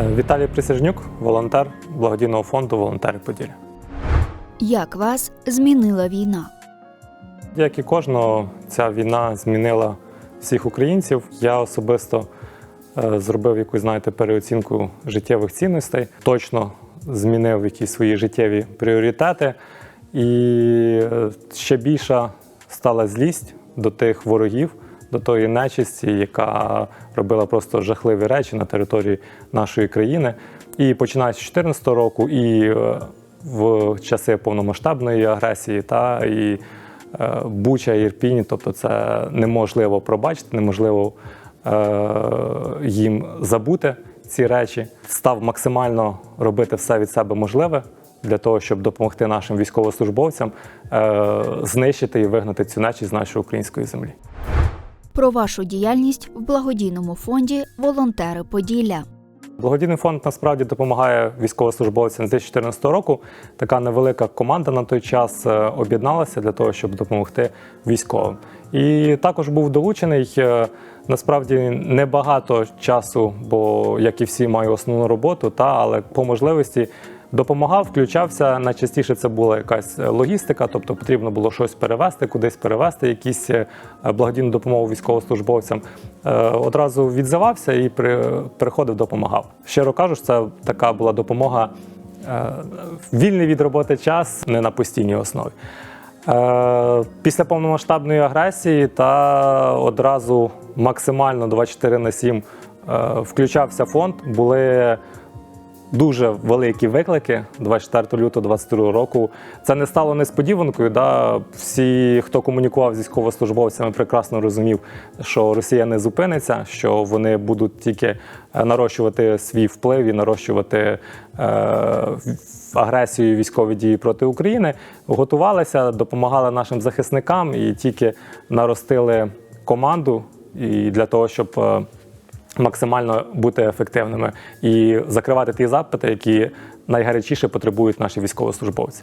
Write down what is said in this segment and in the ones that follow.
Е, Віталій Присяжнюк, волонтер благодійного фонду Волонтери Поділля. Як вас змінила війна? Як і кожного, ця війна змінила всіх українців. Я особисто е, зробив якусь, знаєте, переоцінку життєвих цінностей, точно змінив якісь свої життєві пріоритети, і е, ще більша стала злість до тих ворогів, до тої нечисті, яка робила просто жахливі речі на території нашої країни. І починаючи з 2014 року, і е, в часи повномасштабної агресії, та і е, Буча, Ірпінь, тобто це неможливо пробачити, неможливо е, їм забути ці речі. Став максимально робити все від себе можливе для того, щоб допомогти нашим військовослужбовцям е, знищити і вигнати цю нечість з нашої української землі. Про вашу діяльність в благодійному фонді Волонтери Поділля. Благодійний фонд насправді допомагає військовослужбовцям з 2014 року. Така невелика команда на той час е, об'єдналася для того, щоб допомогти військовим. І також був долучений. е, Насправді небагато часу, бо як і всі маю основну роботу, та але по можливості допомагав, включався. Найчастіше це була якась логістика, тобто потрібно було щось перевезти, кудись перевезти, якісь е, благодійну допомогу військовослужбовцям. Е, Одразу відзивався і при, приходив, допомагав. Щиро кажу, це така була допомога е, вільний від роботи час, не на постійній основі. Е, Після повномасштабної агресії та одразу максимально 24 на 7 е, включався фонд. Були дуже великі виклики 24 лютого 22 року. Це не стало несподіванкою. Да? Всі, хто комунікував з військовослужбовцями, прекрасно розумів, що Росія не зупиниться, що вони будуть тільки е, нарощувати свій вплив і нарощувати е, агресію військові дії проти України. Готувалися, допомагали нашим захисникам і тільки наростили команду і для того, щоб. Максимально бути ефективними і закривати ті запити, які найгарячіше потребують наші військовослужбовці.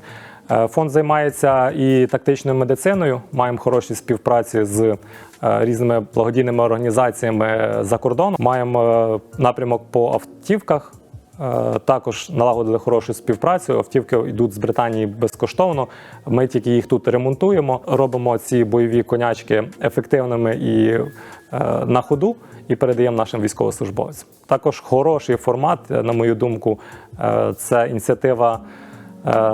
Е, Фонд займається і тактичною медициною. Маємо хороші співпраці з е, різними благодійними організаціями за кордоном. Маємо е, напрямок по автівках. Е, Також налагодили хорошу співпрацю. Автівки йдуть з Британії безкоштовно. Ми тільки їх тут ремонтуємо, робимо ці бойові конячки ефективними і е, на ходу, і передаємо нашим військовослужбовцям. Також хороший формат, е, на мою думку, це ініціатива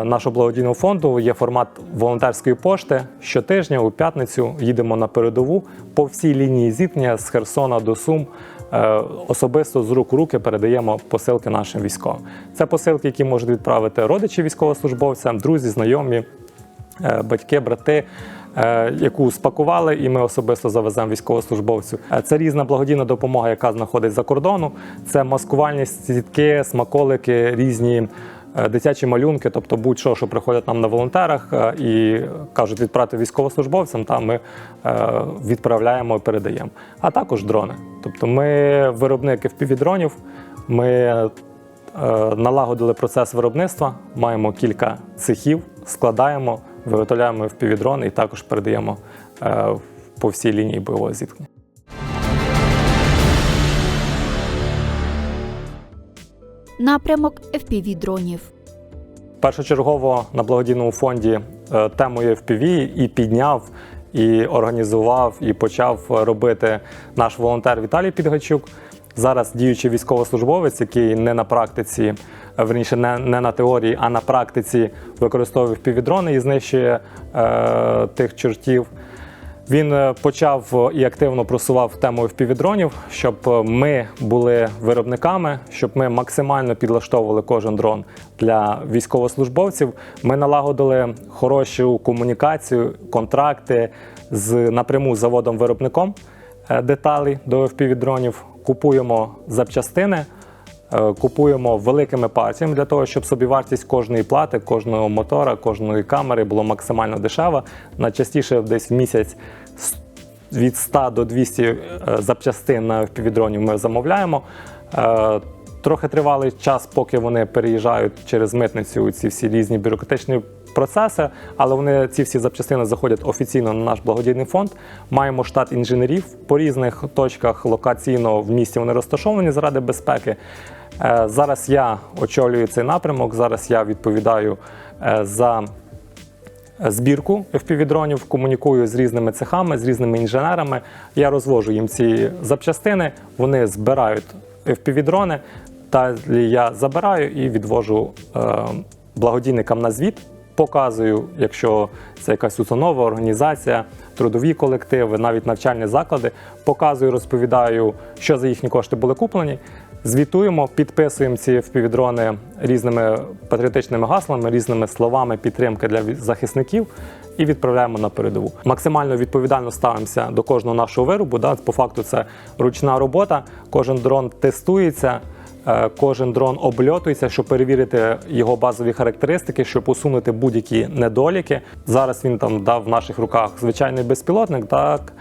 нашого благодійного фонду. Є формат волонтерської пошти. Щотижня у п'ятницю їдемо на передову по всій лінії зіткнення з Херсона до Сум. Е, Особисто з рук у руки передаємо посилки нашим військовим. Це посилки, які можуть відправити родичі військовослужбовцям, друзі, знайомі, е, батьки, брати, е, яку спакували, і ми особисто завеземо військовослужбовцю. Це різна благодійна допомога, яка знаходить за кордону. Це маскувальні сітки, смаколики, різні. Е, Дитячі малюнки, тобто будь-що, що приходять нам на волонтерах е, і кажуть відправити військовослужбовцям, та ми е, відправляємо і передаємо. А також дрони. Тобто ми виробники FPV-дронів, ми налагодили процес виробництва, маємо кілька цехів, складаємо, виготовляємо FPV-дрони і також передаємо по всій лінії бойового зіткнення. Напрямок fpv дронів. Першочергово на благодійному фонді е, темою FPV і підняв, і організував, і почав робити наш волонтер Віталій Підгачук. Зараз діючий військовослужбовець, який не на практиці, е, верніше не, не на теорії, а на практиці використовує впівдрони і знищує е, тих чортів. Він е, почав і активно просував тему впівдронів, щоб е, ми були виробниками, щоб ми максимально підлаштовували кожен дрон для військовослужбовців. Ми налагодили хорошу комунікацію, контракти з напряму з заводом-виробником е, деталей до впівдронів. Купуємо запчастини. Е, Купуємо великими партіями для того, щоб собівартість кожної плати, кожного мотора, кожної камери було максимально дешева. Найчастіше десь в місяць від 100 до 200 е, запчастин на впівдронів ми замовляємо. Е, Трохи тривалий час, поки вони переїжджають через митницю ці всі різні бюрократичні процеси, але вони ці всі запчастини заходять офіційно на наш благодійний фонд. Маємо штат інженерів по різних точках локаційно в місті вони розташовані заради безпеки. Е, Зараз я очолюю цей напрямок. Зараз я відповідаю е, за збірку FPV-дронів, комунікую з різними цехами, з різними інженерами. Я розвожу їм ці запчастини, вони збирають FPV-дрони. Далі я забираю і відвожу е, благодійникам на звіт. Показую, якщо це якась установа, організація, трудові колективи, навіть навчальні заклади. Показую, розповідаю, що за їхні кошти були куплені. Звітуємо, підписуємо ці впівдрони різними патріотичними гаслами, різними словами підтримки для захисників і відправляємо на передову. Максимально відповідально ставимося до кожного нашого виробу. Да? По факту це ручна робота. Кожен дрон тестується. Е, Кожен дрон обльотується, щоб перевірити його базові характеристики, щоб усунути будь-які недоліки. Зараз він там дав в наших руках звичайний безпілотник, так.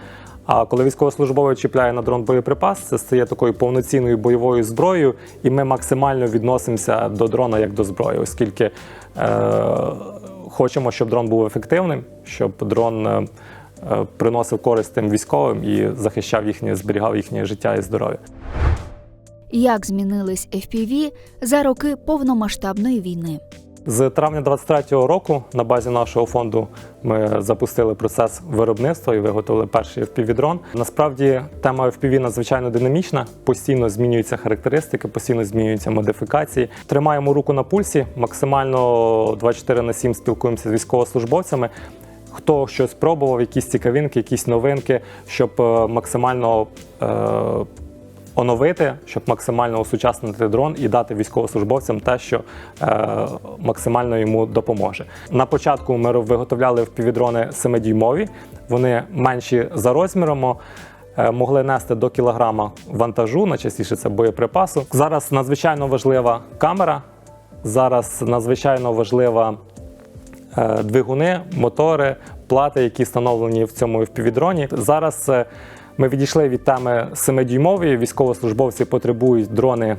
А коли військовослужбовець чіпляє на дрон боєприпас, це стає такою повноцінною бойовою зброєю, і ми максимально відносимося до дрона як до зброї, оскільки е, хочемо, щоб дрон був ефективним, щоб дрон е, приносив користь тим військовим і захищав їхнє, зберігав їхнє життя і здоров'я. Як змінились FPV за роки повномасштабної війни? З травня 23-го року на базі нашого фонду ми запустили процес виробництва і виготовили перший FPV-дрон. Насправді тема FPV надзвичайно динамічна, постійно змінюються характеристики, постійно змінюються модифікації. Тримаємо руку на пульсі, максимально 24 на 7 спілкуємося з військовослужбовцями. Хто щось пробував, якісь цікавинки, якісь новинки, щоб е, максимально е, оновити, щоб максимально осучаснити дрон і дати військовослужбовцям те, що е, максимально йому допоможе. На початку ми виготовляли впівдрони 7-дюймові, вони менші за розміром. е, Могли нести до кілограма вантажу, найчастіше це боєприпасу. Зараз надзвичайно важлива камера. Зараз надзвичайно важлива е, двигуни, мотори, плати, які встановлені в цьому FPV-дроні. Зараз е, ми відійшли від теми 7-дюймової. Військовослужбовці потребують дрони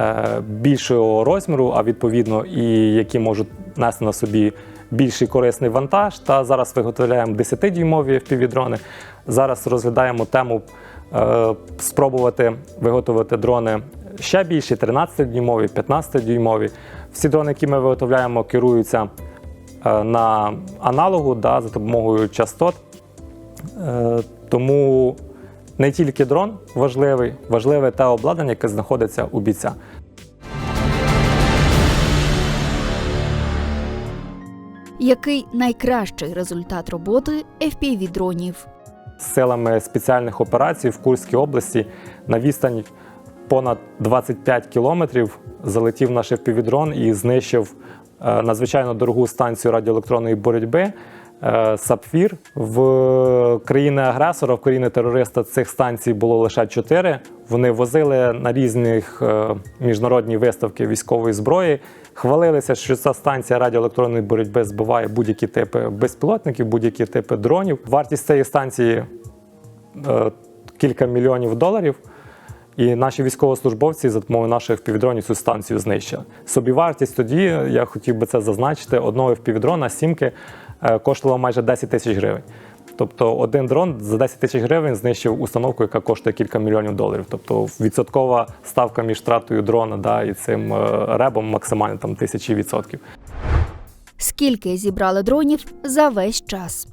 е, більшого розміру, а відповідно і які можуть нести на собі більший корисний вантаж. Та зараз виготовляємо 10-дюймові FPV-дрони. Зараз розглядаємо тему е, спробувати виготовити дрони ще більші 13-дюймові, 15-дюймові. Всі дрони, які ми виготовляємо, керуються е, на аналогу да, за допомогою частот. Тому не тільки дрон важливий, важливе те обладнання, яке знаходиться у бійця. Який найкращий результат роботи FPV-дронів? силами спеціальних операцій в Курській області на відстань понад 25 кілометрів залетів наш FPV-дрон і знищив е, надзвичайно дорогу станцію радіоелектронної боротьби. Е, Сапфір в країни-агресора, в країни-терориста цих станцій було лише чотири. Вони возили на різних е, міжнародні виставки військової зброї, хвалилися, що ця станція радіоелектронної боротьби збиває будь-які типи безпілотників, будь-які типи дронів. Вартість цієї станції е, кілька мільйонів доларів. І наші військовослужбовці за допомогою наших півдронів цю станцію знищили. Собівартість тоді, я хотів би це зазначити, одного впівдрона сімки е, коштувала майже 10 тисяч гривень. Тобто один дрон за 10 тисяч гривень знищив установку, яка коштує кілька мільйонів доларів. Тобто відсоткова ставка між втратою дрона да, і цим е, ребом максимально там тисячі відсотків. Скільки зібрали дронів за весь час?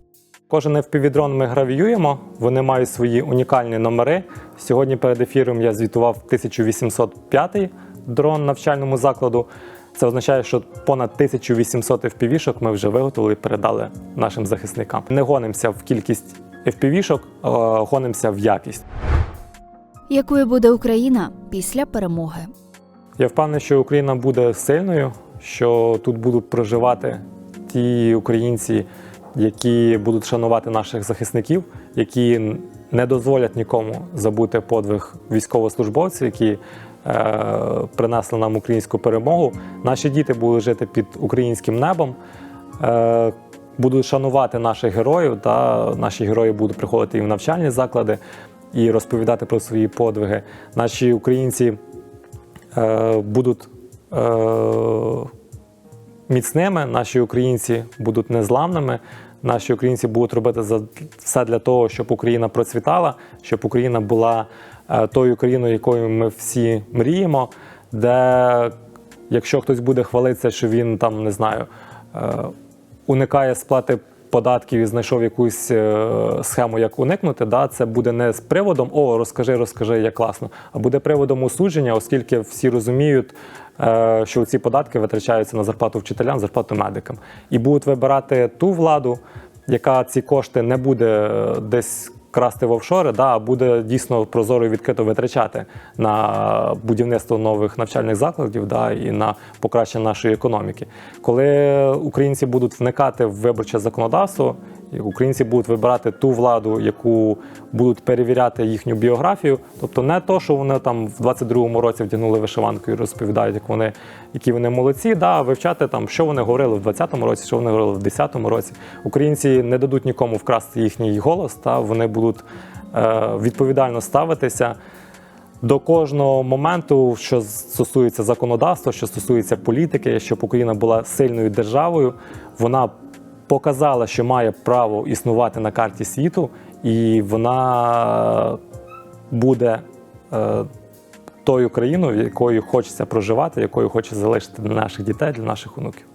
Кожен FPV-дрон ми гравіюємо, вони мають свої унікальні номери. Сьогодні перед ефіром я звітував 1805 дрон навчальному закладу. Це означає, що понад 1800 FPV-шок ми вже виготовили і передали нашим захисникам. Не гонимося в кількість FPV-шок, гонимося в якість. Якою буде Україна після перемоги? Я впевнений, що Україна буде сильною, що тут будуть проживати ті українці, які будуть шанувати наших захисників, які не дозволять нікому забути подвиг військовослужбовців, які принесли нам українську перемогу. Наші діти будуть жити під українським небом. Е, Будуть шанувати наших героїв, та наші герої будуть приходити і в навчальні заклади і розповідати про свої подвиги. Наші українці е, будуть е, міцними, наші українці будуть незламними. Наші українці будуть робити все для того, щоб Україна процвітала, щоб Україна була е, тою країною, якою ми всі мріємо. де якщо хтось буде хвалитися, що він там не знаю, е, уникає сплати податків і знайшов якусь е, схему, як уникнути, да, це буде не з приводом О, розкажи, розкажи, як класно, а буде приводом осудження, оскільки всі розуміють, е, що ці податки витрачаються на зарплату вчителям, зарплату медикам. І будуть вибирати ту владу, яка ці кошти не буде е, десь красти в офшори, да, а буде дійсно прозоро і відкрито витрачати на будівництво нових навчальних закладів да, і на покращення нашої економіки. Коли українці будуть вникати в виборче законодавство, українці будуть вибирати ту владу, яку будуть перевіряти їхню біографію, тобто не то, що вони там в 22-му році вдягнули вишиванку і розповідають, як вони, які вони молодці, да, вивчати там, що вони говорили в 20-му році, що вони говорили в 10-му році. Українці не дадуть нікому вкрасти їхній голос, та вони будуть е, відповідально ставитися до кожного моменту, що стосується законодавства, що стосується політики, щоб Україна була сильною державою, вона показала, що має право існувати на карті світу, і вона буде е, тою країною, якою хочеться проживати, якою хоче залишити для наших дітей, для наших онуків.